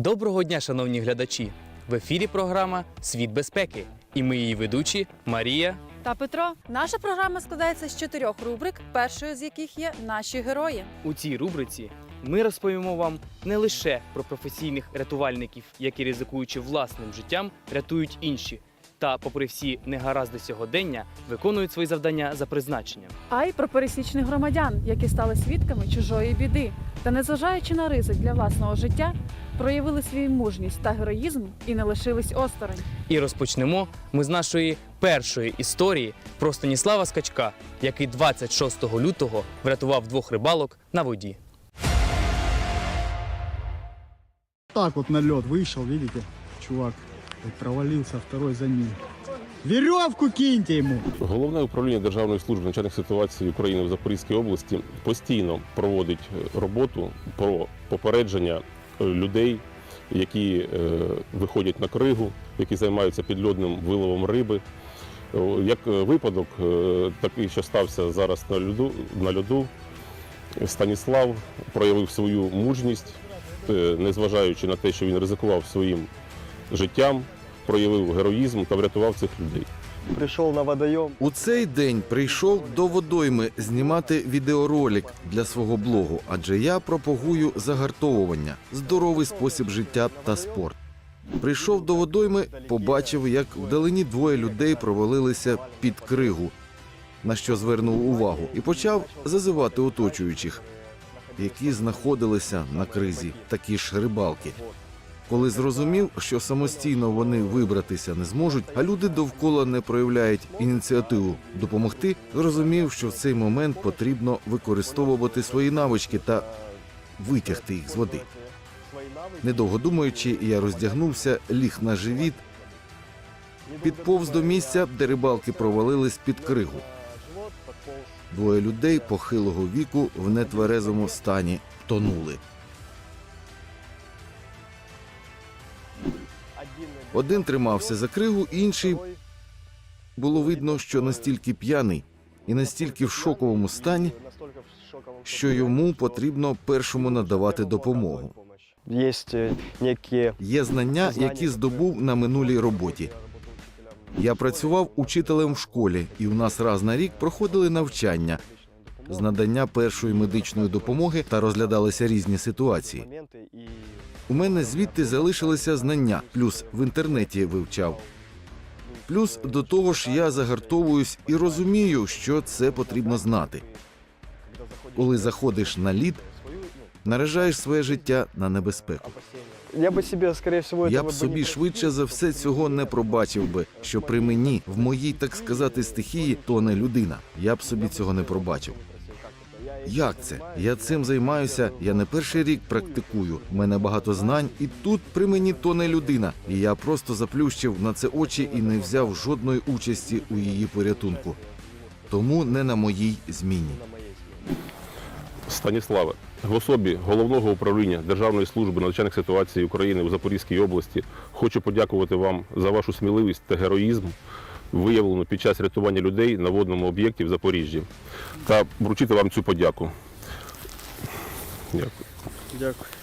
Доброго дня, шановні глядачі! В ефірі програма Світ безпеки. І ми її ведучі Марія. Та Петро, наша програма складається з чотирьох рубрик, першою з яких є наші герої. У цій рубриці ми розповімо вам не лише про професійних рятувальників, які ризикуючи власним життям, рятують інші, та, попри всі негаразди сьогодення, виконують свої завдання за призначенням. А й про пересічних громадян, які стали свідками чужої біди, та незважаючи на ризик для власного життя, проявили свою мужність та героїзм і не лишились осторонь. І розпочнемо ми з нашої першої історії про Станіслава Скачка, який 26 лютого врятував двох рибалок на воді. Так вот на лед вышел, видите, чувак вот провалился, второй за ним. Веревку киньте ему! Головне управління Державної служби надзвичайних ситуацій України в Запорізькій області постійно проводить е, роботу про попередження е, людей, які е, виходять на кригу, які займаються підльодним виловом риби. Як випадок, такий, що стався зараз на льоду, на льоду, Станіслав проявив свою мужність, незважаючи на те, що він ризикував своїм життям, проявив героїзм та врятував цих людей. пришел на водоем. У цей день прийшов до водойми знімати відеоролик для свого блогу, адже я пропагую загартовування, здоровий спосіб життя та спорт. Прийшов до водойми, побачив, як вдалині двоє людей провалилися під кригу, на що звернув увагу, і почав зазивати оточуючих, які знаходилися на кризі, такі ж рибалки. Коли зрозумів, що самостійно вони вибратися не зможуть, а люди довкола не проявляють ініціативу допомогти, зрозумів, що в цей момент потрібно використовувати свої навички та витягти їх з води. Недовго думаючи, я роздягнувся, ліг на живіт, підповз до місця, де рибалки провалились під кригу. Двоє людей похилого віку в нетверезому стані тонули. Один тримався за кригу, інший було видно, що настільки п'яний і настільки в шоковому стані, що йому потрібно першому надавати допомогу. Э, Є знання, які здобув на минулій роботі. Я працював учителем в школі, і у нас раз на рік проходили навчання з надання першої медичної допомоги та розглядалися різні ситуації. моменты и У мене звідти залишилися знання, плюс в інтернеті вивчав. Плюс до того ж я загартовуюсь і розумію, що це потрібно знати. Коли заходиш на лід, наражаєш своє життя на небезпеку. я бы себе, скорее всего, Я этого б бы собі не швидше за все цього не пробачив би, що при мені, в моїй, так сказати, стихії, тоне людина. Я б собі цього не пробачив. Як це? Я цим займаюся. Я не перший рік практикую. У мене багато знань, і тут при мені тоне людина. І я просто заплющив на це очі і не взяв жодної участі у її порятунку. Тому не на моїй зміні. Станіславе, в особі головного управління Державної служби надзвичайних ситуацій України у Запорізькій області хочу подякувати вам за вашу сміливість та героїзм, виявлену під час рятування людей на водному об'єкті в Запоріжжі, та вручити вам цю подяку. Дякую. Дякую.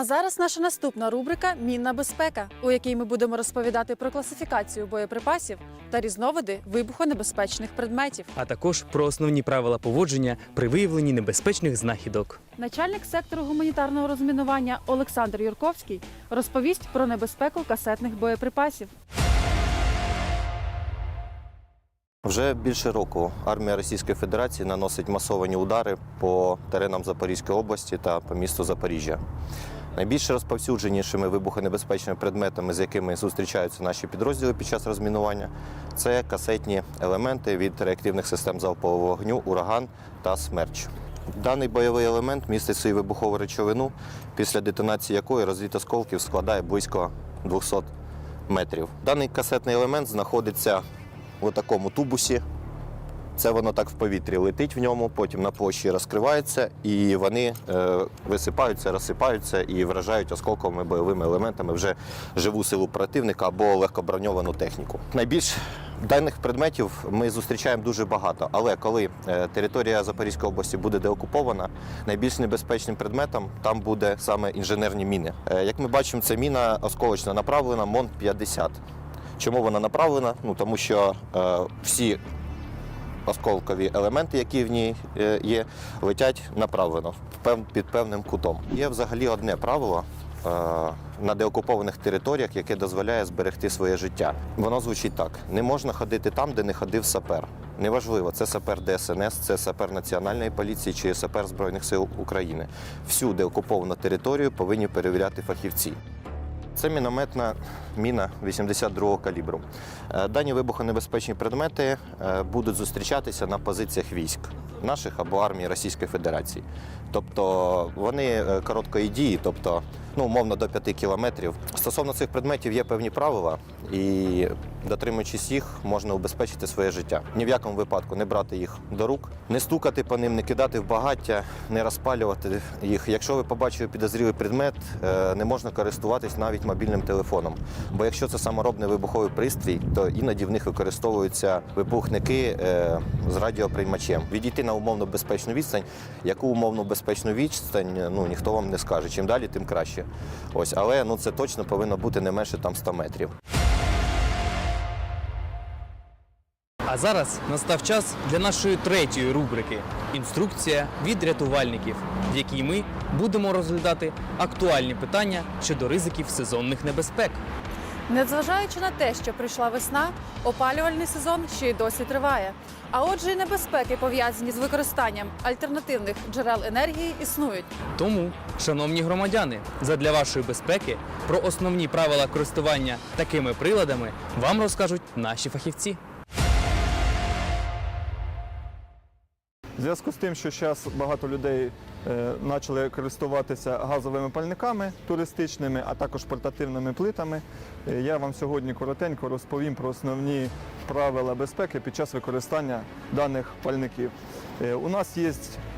А зараз наша наступна рубрика Мінна безпека, у якій ми будемо розповідати про класифікацію боєприпасів та різновиди вибухонебезпечних предметів. а також про основні правила поводження при виявленні небезпечних знахідок. Начальник сектору гуманітарного розмінування Олександр Юрковський розповість про небезпеку касетних боєприпасів. Вже більше року армія Російської Федерації наносить масовані удари по теренам Запорізької області та по місту Запоріжжя. Найбільш розповсюдженішими вибухонебезпечними предметами, з якими зустрічаються наші підрозділи під час розмінування, це касетні елементи від реактивних систем залпового вогню, ураган та смерч. Даний бойовий елемент містить свою вибухову речовину, після детонації якої розліт осколків складає близько 200 метрів. Даний касетний елемент знаходиться в такому тубусі. Це воно так в повітрі летить в ньому, потім на площі розкривається, і вони е, висипаються, розсипаються і вражають осколковими бойовими елементами вже живу силу противника або легкоброньовану техніку. Найбільш Даних предметів ми зустрічаємо дуже багато, але коли е, територія Запорізької області буде деокупована, найбільш небезпечним предметом там буде саме інженерні міни. Е, Як ми бачимо, це міна осколочно направлена МОН-50. Чому вона направлена? Ну тому що е, всі осколкові елементи, які в ній е, є, летять направлено під певним кутом. Є взагалі одне правило. е, На деокупованих територіях, яке дозволяє зберегти своє життя. Воно звучить так: не можна ходити там, де не ходив сапер. Неважливо, це сапер ДСНС, це сапер Національної поліції чи сапер Збройних сил України. Всю деокуповану територію повинні перевіряти фахівці. Це мінометна міна 82-го калібру. Е, Дані вибухонебезпечні предмети е, будуть зустрічатися на позиціях військ наших або армії Російської Федерації. Тобто вони е, короткої дії, тобто ну, умовно до 5 кілометрів. Стосовно цих предметів є певні правила, і дотримуючись їх, можна убезпечити своє життя. Ні в якому випадку не брати їх до рук, не стукати по ним, не кидати в багаття, не розпалювати їх. Якщо ви побачили підозрілий предмет, е, не можна користуватись навіть мобільним телефоном. Бо якщо це саморобний вибуховий пристрій, то іноді в них використовуються вибухники е, з радіоприймачем. Відійти на умовно безпечну відстань, яку умовно безпечну відстань ну ніхто вам не скаже. Чим далі, тим краще. Ось, але ну це точно повинно бути не менше там 100 метрів. А зараз настав час для нашої третьої рубрики Інструкція від рятувальників, в якій ми будемо розглядати актуальні питання щодо ризиків сезонних небезпек. Незважаючи на те, що прийшла весна, опалювальний сезон ще й досі триває. А отже, і небезпеки, пов'язані з використанням альтернативних джерел енергії, існують. Тому, шановні громадяни, задля вашої безпеки про основні правила користування такими приладами вам розкажуть наші фахівці. В зв'язку з тим, що зараз багато людей е, почали користуватися газовими пальниками туристичними, а також портативними плитами, е, я вам сьогодні коротенько розповім про основні правила безпеки під час використання даних пальників. Е, у нас є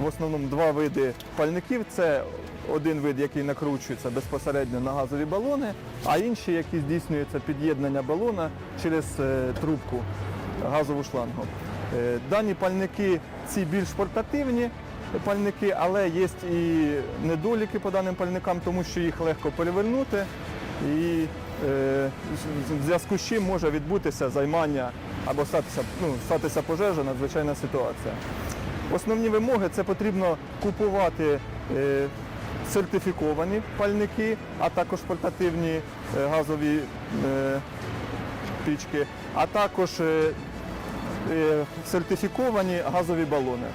в основному два види пальників. Це один вид, який накручується безпосередньо на газові балони, а інший, який здійснюється під'єднання балона через е, трубку газову шлангу. Е, Дані пальники ці більш портативні пальники, але є і недоліки по даним пальникам, тому що їх легко перевернути і е, в зв'язку з чим може відбутися займання або статися, ну, статися пожежа, надзвичайна ситуація. Основні вимоги це потрібно купувати е, сертифіковані пальники, а також портативні е, газові е, пічки, а також е, сертифіковані газові балони.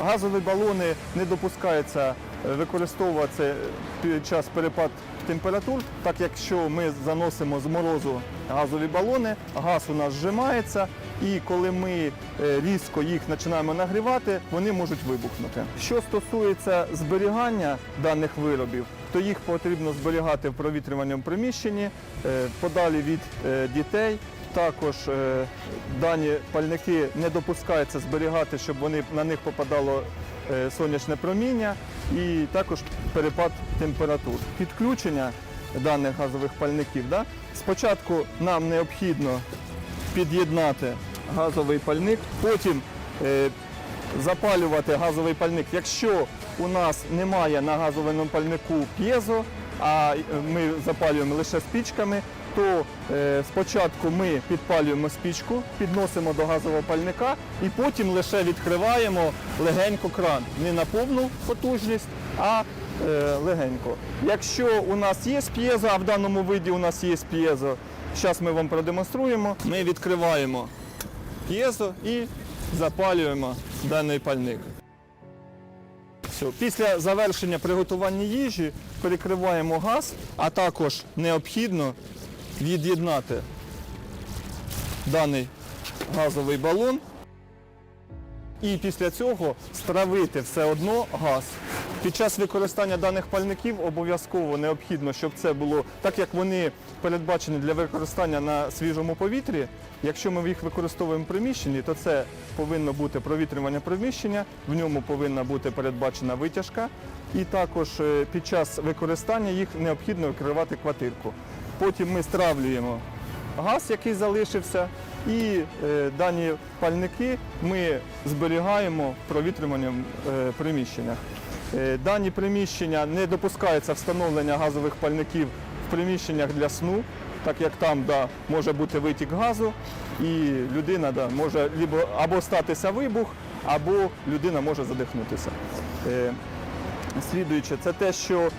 Газові балони не допускається е, використовувати під час перепад температур, так якщо ми заносимо з морозу газові балони, газ у нас зжимається, і коли ми е, різко їх починаємо нагрівати, вони можуть вибухнути. Що стосується зберігання даних виробів, то їх потрібно зберігати в провітрюваному приміщенні, е, подалі від е, дітей. Також е, дані пальники не допускається зберігати, щоб вони на них попадало е, сонячне проміння і також перепад температур. Підключення даних газових пальників. Да? Спочатку нам необхідно під'єднати газовий пальник, потім е, запалювати газовий пальник. Якщо у нас немає на газовому пальнику п'єзо, а ми запалюємо лише спічками, то е, спочатку ми підпалюємо спічку, підносимо до газового пальника і потім лише відкриваємо легенько кран. Не на повну потужність, а е, легенько. Якщо у нас є п'єзо, а в даному виді у нас є п'єзо, зараз ми вам продемонструємо. Ми відкриваємо п'єзо і запалюємо даний пальник. Все. Після завершення приготування їжі перекриваємо газ, а також необхідно від'єднати даний газовий балон і після цього стравити все одно газ. Під час використання даних пальників обов'язково необхідно, щоб це було так, як вони передбачені для використання на свіжому повітрі. Якщо ми їх використовуємо в приміщенні, то це повинно бути провітрювання приміщення, в ньому повинна бути передбачена витяжка, і також е, під час використання їх необхідно викривати квартирку. Потім ми стравлюємо газ, який залишився, І е, дані пальники ми зберігаємо провітрюванням е, приміщеннях. Е, Дані приміщення не допускається встановлення газових пальників в приміщеннях для сну, так як там да, може бути витік газу, і людина да, може либо, або статися вибух, або людина може задихнутися. Е, Слідуюче, це те, що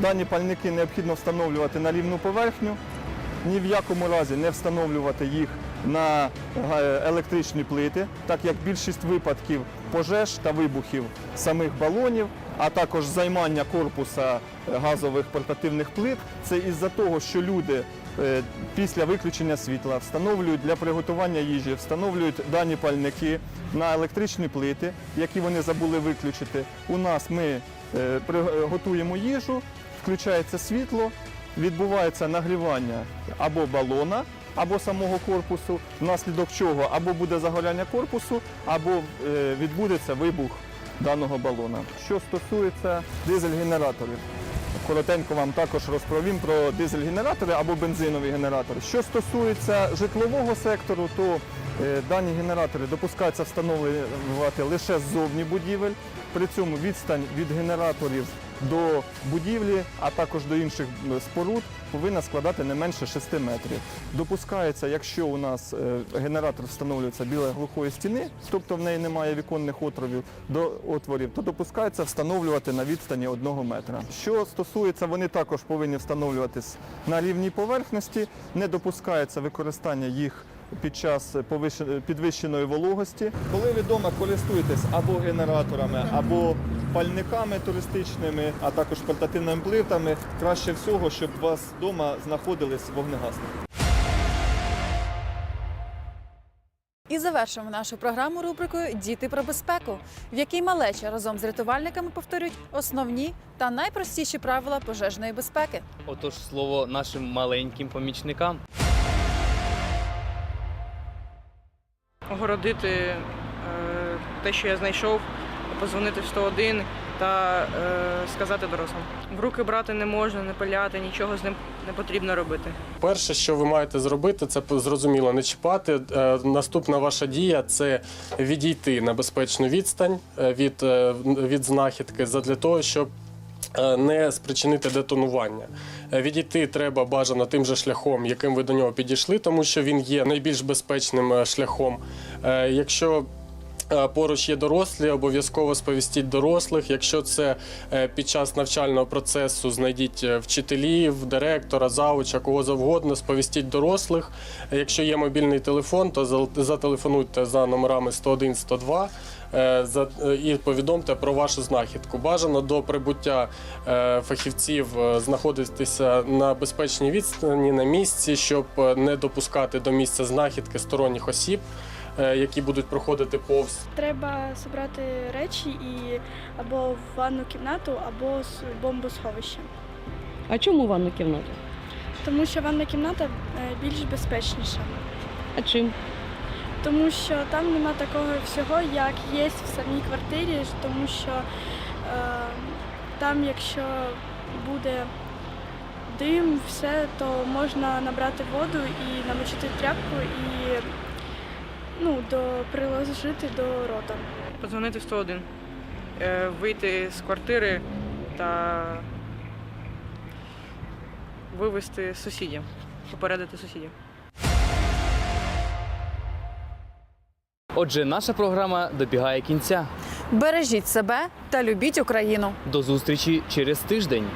дані пальники необхідно встановлювати на рівну поверхню, ні в якому разі не встановлювати їх на е, електричні плити, так як більшість випадків пожеж та вибухів самих балонів, а також займання корпуса е, газових портативних плит, це із-за того, що люди е, після виключення світла встановлюють для приготування їжі, встановлюють дані пальники на електричні плити, які вони забули виключити. У нас ми е, готуємо їжу, включається світло, відбувається нагрівання або балона, або самого корпусу, внаслідок чого або буде загоряння корпусу, або е, відбудеться вибух даного балона. Що стосується дизель-генераторів, коротенько вам також розповім про дизель-генератори або бензинові генератори. Що стосується житлового сектору, то е, дані генератори допускаються встановлювати лише ззовні будівель. При цьому відстань від генераторів до будівлі, а також до інших споруд повинна складати не менше 6 метрів. Допускається, якщо у нас е, генератор встановлюється біля глухої стіни, тобто в неї немає віконних отворів до отворів, то допускається встановлювати на відстані 1 метра. Що стосується, вони також повинні встановлюватись на рівній поверхності, не допускається використання їх під час підвищеної вологості. Коли ви вдома користуєтесь або генераторами, або пальниками туристичними, а також портативними плитами, краще всього, щоб у вас вдома знаходились вогнегасники. І завершимо нашу програму рубрикою Діти про безпеку, в якій малеча разом з рятувальниками повторюють основні та найпростіші правила пожежної безпеки. Отож, слово нашим маленьким помічникам. огородити е, те, що я знайшов, позвонити в 101 та е, сказати дорослим. В руки брати не можна, не пиляти, нічого з ним не потрібно робити. Перше, що ви маєте зробити, це зрозуміло не чіпати. Е, Наступна ваша дія це відійти на безпечну відстань е, від, е, від знахідки задля того, щоб е, не спричинити детонування. Відійти треба бажано тим же шляхом, яким ви до нього підійшли, тому що він є найбільш безпечним шляхом. Якщо Поруч є дорослі, обов'язково сповістіть дорослих. Якщо це е, під час навчального процесу, знайдіть е, вчителів, директора, зауча, кого завгодно, сповістіть дорослих. Е, Якщо є мобільний телефон, то зателефонуйте за номерами 101 102 е, за- е, і повідомте про вашу знахідку. Бажано до прибуття е, фахівців е, знаходитися на безпечній відстані на місці, щоб е, не допускати до місця знахідки сторонніх осіб е, які будуть проходити повз. Треба зібрати речі і або в ванну кімнату, або з бомбосховище. А чому ванну кімнату? Тому що ванна кімната е, більш безпечніша. А чим? Тому що там нема такого всього, як є в самій квартирі, тому що е, там, якщо буде дим, все, то можна набрати воду і намочити тряпку і ну, до, приложити до рота. Подзвонити в 101, е, вийти з квартири та вивезти сусідів, попередити сусідів. Отже, наша програма добігає кінця. Бережіть себе та любіть Україну. До зустрічі через тиждень.